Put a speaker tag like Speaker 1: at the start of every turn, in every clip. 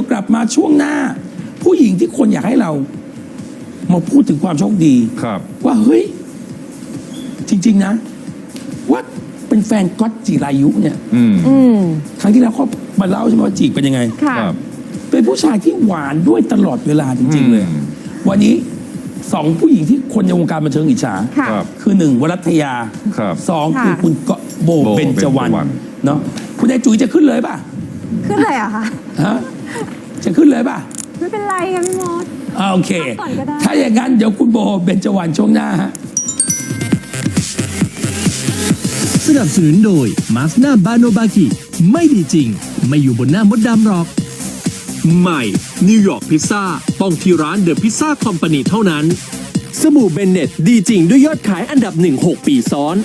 Speaker 1: ยวกลับมาช่วงหน้า ผู้หญิงที่คนอยากให้เรา มาพูดถึงความโชคดี
Speaker 2: ครับ
Speaker 1: ว่าเฮ้ย จริง ๆ นะ ว่าเป็นแฟนก๊อตจิรายุเนี่ย
Speaker 2: อืม
Speaker 3: อืม
Speaker 1: ครั้งที่แล้วเขามาเล่าใช่ไหมว่าจีบเป็นยังไง
Speaker 3: ค่ะ
Speaker 2: ครับ
Speaker 1: เป็นผู้ชายที่หวานด้วยตลอดเวลาจริง ๆ เลย
Speaker 2: อืม
Speaker 1: วันนี้สองผู้หญิงที่คนในวงการบันเทิงอิจฉา
Speaker 3: ค่ะ
Speaker 2: ครับ
Speaker 1: คือหนึ่งวรัตยา
Speaker 2: ครับ
Speaker 1: สอง
Speaker 3: ค่ะ
Speaker 1: คือคุณก็โบ
Speaker 2: โบ
Speaker 1: เบญจวรรณ
Speaker 2: เบญจวรรณ
Speaker 1: เนาะคุณนายจุ๋ยจะขึ้นเลยป่ะ
Speaker 3: ขึ้นเลยเหรอะคะ
Speaker 1: ฮะ จะขึ้นเลยป่ะ
Speaker 3: ไม่เป็นไรค่ะพี่มด
Speaker 1: อ่าโอเค
Speaker 3: พักก่อนก็ได้
Speaker 1: ถ้าอย่างนั้นเดี๋ยวคุณโบเบญจวรรณช่วงหน้าฮะ
Speaker 4: สนับสนุนโดยมาสนาบาโนบากิไม่ดีจริง ไม่อยู่บนหน้ามดดำหรอก ใหม่นิวยอร์กพิซซ่าต้องที่ร้านเดอะพิซซ่าคอมพานีเท่านั้น สบู่เบนเน็ตดีจริงด้วยยอดขายอันดับหนึ่ง6ปีซ้อน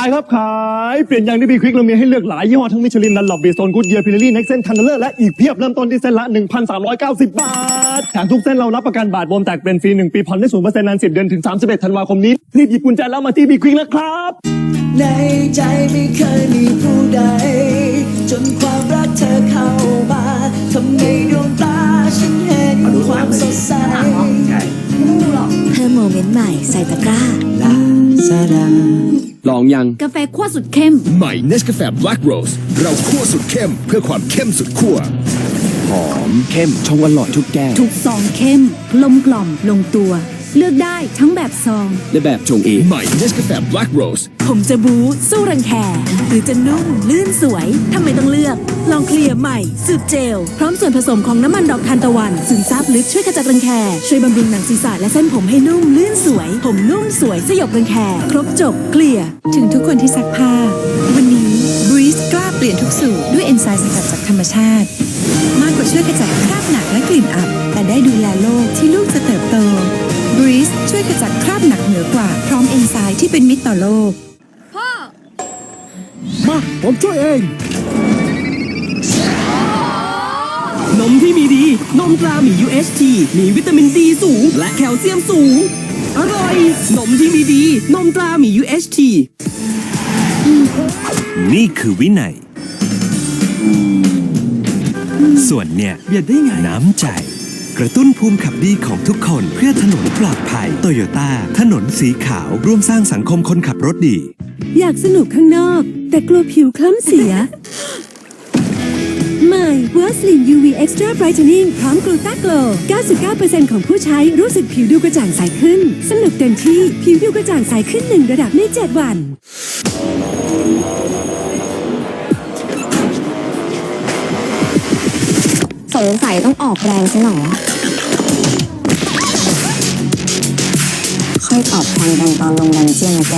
Speaker 4: า
Speaker 5: ยครับขาย เปลี่ยนยางดีบีควิกเรามีให้เลือกหลายยี่ห้อทั้งมิชลินนันหลอบบีโซนกูดเยียร์พิลลี่เน็กเซนทันเนอร์และอีกเพียบเริ่มต้นที่เส้นละ 1,390 บาทแถมทุกเส้นเรารับประกันบาทบวมแตกเป็นฟรี 1 ปีผ่อนได้ศูนย์เปอร์เซ็นต์นาน10 เดือนถึง 31 ธันวาคมนี้รีบหยิบกุญแจแล้วมาที่บีควิกนะครับ
Speaker 6: ในใจไม่เคยมีผู้ใด จนความรักเธอเข้ามาทำให้ดวงตาฉันเห็นความสดใส
Speaker 7: เพิ่มโมเมนต์ใหม่ใส่ตะกร้า
Speaker 6: ลาซาดา
Speaker 4: ล องยัง
Speaker 7: กาแฟขั้วสุดเข้ม
Speaker 8: ใหม่เนสกาแฟ Black Rose เราคั่วสุดเข้มเพื่อความเข้มสุดขั้ว
Speaker 4: หอมเข้มชงอร่อยทุกแก้ว
Speaker 7: ทุกซองเข้มกลมกล่อมลงตัว เลือกได้ทั้งแบบซอง
Speaker 4: และแบบชงเอง
Speaker 8: ใหม่เนสกาแฟ Black Rose
Speaker 7: ผมจะบูสู้รังแคหรือจะนุ่ม ลื่นสวยทำไมต้องเลือก ลองเคลียร์ใหม่สูตรเจล พร้อมส่วนผสมของน้ำมันดอกทานตะวัน ซึมซาบลึกช่วยขจัดรังแคช่วยบำรุงหนังศีรษะและเส้นผมให้นุ่ม ลื่นสวย ผมนุ่มสวยสยบรังแคครบจบเคลียร์ถึงทุกคนที่ซักผ้า วันนี้บรีสกล้าเปลี่ยนทุกสูตรด้วยเอนไซม์สกัดจากธรรมชาติ มากกว่าช่วยขจัดคราบหนักและกลิ่นอับ แต่ได้ดูแลโลกที่ลูกจะเติบโต บรีสช่วยขจัดคราบหนักเหนือกว่า พร้อมเอนไซม์ที่เป็นมิตรต่อโลก
Speaker 4: มา ผมช่วยเอง
Speaker 9: นมที่มีดี นมตราหมี UHT มีวิตามินดีสูง และแคลเซียมสูง อร่อย นมที่มีดี นมตราหมี UHT
Speaker 10: นี่คือวินัย ส่วนเนี่ยเบียดได้ไงน้ำใจ กระตุ้นภูมิขับดีของทุกคนเพื่อถนนปลอดภัยโตโยต้าถนนสีขาวร่วมสร้างสังคมคนขับรถดี
Speaker 7: อยากสนุกข้างนอก แต่กลัวผิวคล้ำเสีย ใหม่ w a s l i n UV Extra Brightening พร้อมกลูตาโกล99%ของผู้ใช้รู้สึกผิวดูกระจ่างใสขึ้น สนุกเต็มที่ ผิวดูกระจ่างใสขึ้นหนึ่งระดับใน 7 วัน
Speaker 3: สงสัยต้องออกแรงซะหน่อยค่อยตอบแทนกันตอนลงดันเจียนนะแก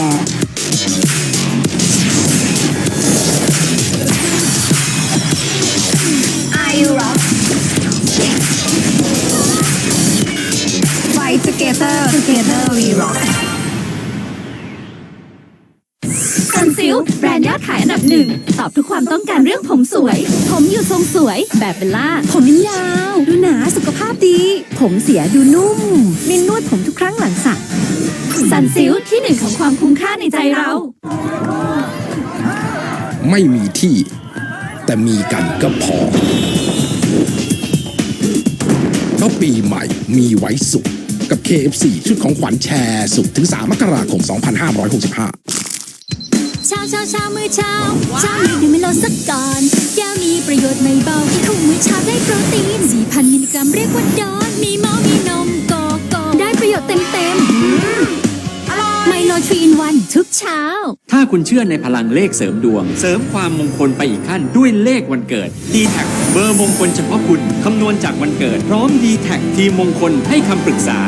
Speaker 7: ขายอันดับหนึ่งตอบทุกความต้องการเรื่องผมสวย ผมอยู่ทรงสวย แบบเบลล่า ผมยาวดูหนาสุขภาพดี ผมเสียดูนุ่ม มินนวดผมทุกครั้งหลังสระซันซิลที่หนึ่งของความคุ้มค่าในใจเรา
Speaker 8: ไม่มีที่ แต่มีกันก็พอเพราะปีใหม่มีไว้สุข กับ KFC ชุดของขวัญแชร์สุขถึง 3 มกราคม 2565
Speaker 7: ช้าเช้าเช้ามื้อเช้าเช้าเลยดื่มเมโลสักก่อนแก้วมีประโยชน์ไม่เบากินคู่มื้อเช้าได้โปรตีน 4,000 มิลลิกรัมเรียกว่าดอนมีเมามีนมโกโก้ได้ประโยชน์เต็มเต็มไมโลทรีนวันทุกเช้า
Speaker 9: ถ้าคุณเชื่อในพลังเลขเสริมดวง เสริมความมงคลไปอีกขั้นด้วยเลขวันเกิด d t แท็เบอร์มงคลเฉพาะคุณคำนวณจากวันเกิด พร้อม d t แท็ทีมมงคลให้คำปรึกษา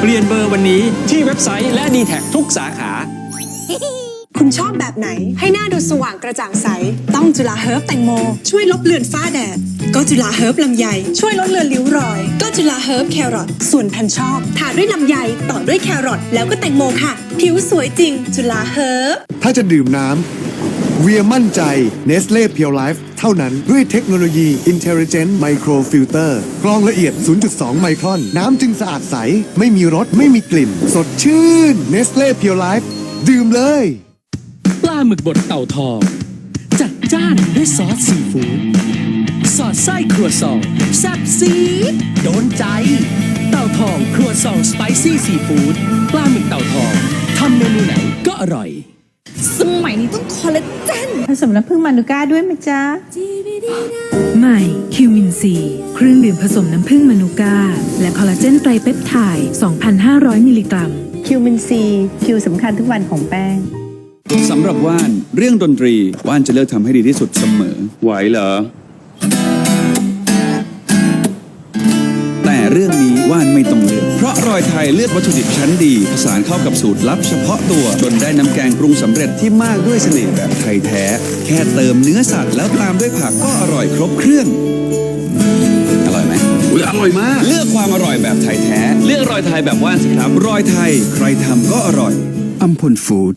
Speaker 9: เปลี่ยนเบอร์วันนี้ที่เว็บไซต์และ d t แท็ทุกสาขา
Speaker 11: คุณชอบแบบไหน ให้หน้าดูสว่างกระจ่างใส ต้องจุฬาเฮิร์บแตงโม ช่วยลบเลือนฝ้าแดด ก็จุฬาเฮิร์บลำไย ช่วยลดเลือนริ้วรอย ก็จุฬาเฮิร์บแครอทส่วนแผ่นชอบทาด้วยลำไยต่อด้วยแครอทแล้วก็แตงโมค่ะ ผิวสวยจริง จุฬาเฮิร์บ
Speaker 12: ถ้าจะดื่มน้ำเวียมั่นใจ Nestle Pure Life เท่านั้นด้วยเทคโนโลยี Intelligent Micro Filter กรองละเอียด 0.2 ไมครอน น้ำจึงสะอาดใส ไม่มีรส ไม่มีกลิ่น สดชื่น Nestle Pure Life ดื่มเลย
Speaker 1: หมึกบดเต่าทอง จัดจ้านด้วยซอสซีฟู้ดสอดไส้ครัวซองแซ่บซีดโดนใจ เต่าทองครัวซองสไปซี่ซีฟู้ดปลาหมึกเต่าทองทำเมนูไหนก็อร่อย
Speaker 13: สมัยนี้ต้องคอลลาเจนผสมน้ำผึ้งมานูก้าด้วยไหมจ๊ะ
Speaker 11: ใหม่คิวมินซีเครื่องดื่มผสมน้ำผึ้งมนูก้า และคอลลาเจนไตรเปปไทด์2,500 มิลลิกรัม
Speaker 13: คิวมินซี คิวสำคัญทุกวันของแป้ง
Speaker 14: สำหรับว่านเรื่องดนตรีว่านจะเลือกทำให้ดีที่สุดเสมอ ไหวเหรอ แต่เรื่องนี้ว่านไม่ต้องเลือก เพราะรอยไทยเลือกวัตถุดิบชั้นดี ผสานเข้ากับสูตรลับเฉพาะตัว จนได้น้ำแกงปรุงสำเร็จที่มากด้วยเสน่ห์แบบไทยแท้ แค่เติมเนื้อสัตว์แล้วตามด้วยผักก็อร่อยครบเครื่อง อร่อยไหมอร่อยมาก เลือกความอร่อยแบบไทยแท้ เลือกรอยไทยแบบว่านสิครับ รอยไทยใครทำก็อร่อยอัมพลฟู้ด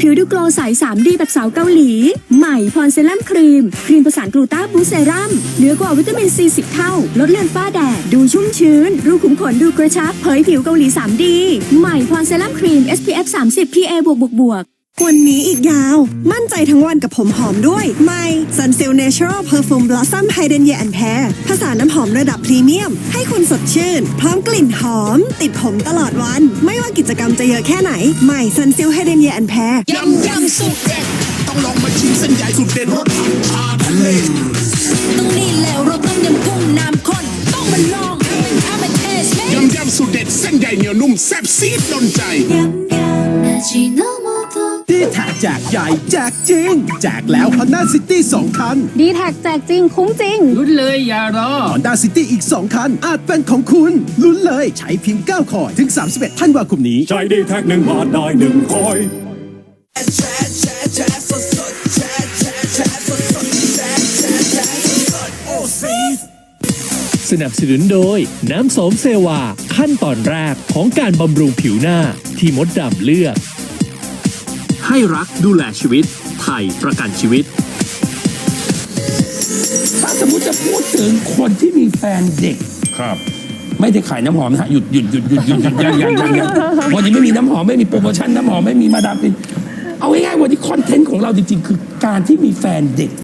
Speaker 11: ผิวดูโกลใส 3D แบบสาวเกาหลี ใหม่พรเซรั่มครีม ครีมประสานกลูตาบูเซรั่มเหนือกว่าวิตามินซี10 เท่า ลดเลือนฝ้าแดด ดูชุ่มชื้น รูขุมขนดูกระชับ เผยผิวเกาหลี 3D ใหม่พรเซรั่มครีม SPF 30 PA บวกบวกบวก
Speaker 15: วันนี้อีกยาว มั่นใจทั้งวันกับผมหอมด้วยใหม่ Sunsil Natural Perfume Blossom Hydenia and Pear ผสานน้ำหอมระดับพรีเมียม ให้คุณสดชื่น พร้อมกลิ่นหอม ติดผมตลอดวัน ไม่ว่ากิจกรรมจะเยอะแค่ไหนใหม่ Sunsil Hydenia and Pear
Speaker 16: ยำยำสุดเด็ดต้องลองมาชิมเส้นใหญ่สุดเด็ดรสชาทะเล
Speaker 11: ต้องนี่แล้วรสต้มยำกุ้งน้ำข้นต้องมาลองเอามาเทส
Speaker 16: ยำยำสุดเด็ดเส้นใหญ่เหนียวนุ่มแซ่บซีดโดนใจ
Speaker 17: ดีแท็กแจกใหญ่แจกจริง แจกแล้ว Honda City 2 คัน
Speaker 13: ดีแท็กแจกจริง คุ้มจริง
Speaker 1: ลุ้นเลยอย่ารอ
Speaker 17: Honda City อีก 2 คัน อาจเป็นของคุณ ลุ้นเลยใช้เพียง 9 คอย ถึง 31ธันวาคมนี้
Speaker 6: ใช้ดีแท็กหนึ่งบาทได้หนึ่งคอย
Speaker 17: สนับสนุนโดย น้ำโสมเซวา ขั้นตอนแรกของการบำรุงผิวหน้า ที่มดดำเลือก ให้รักดูแลชีวิต ไทยประกันชีวิต
Speaker 1: ถ้าสมมติจะพูดถึงคนที่มีแฟนเด็ก
Speaker 6: ครับ
Speaker 1: ไม่ได้ขายน้ำหอมนะฮะหยุดหยุดหยุดหยุดหยุดหยุดยังยังยังยังวันนี้ไม่มีน้ำหอมไม่มีโปรโมชั่นน้ำหอมไม่มีมาดามฟินเอาง่ายๆวันนี้คอนเทนต์ของเราจริงๆ คือการที่มีแฟนเด็ก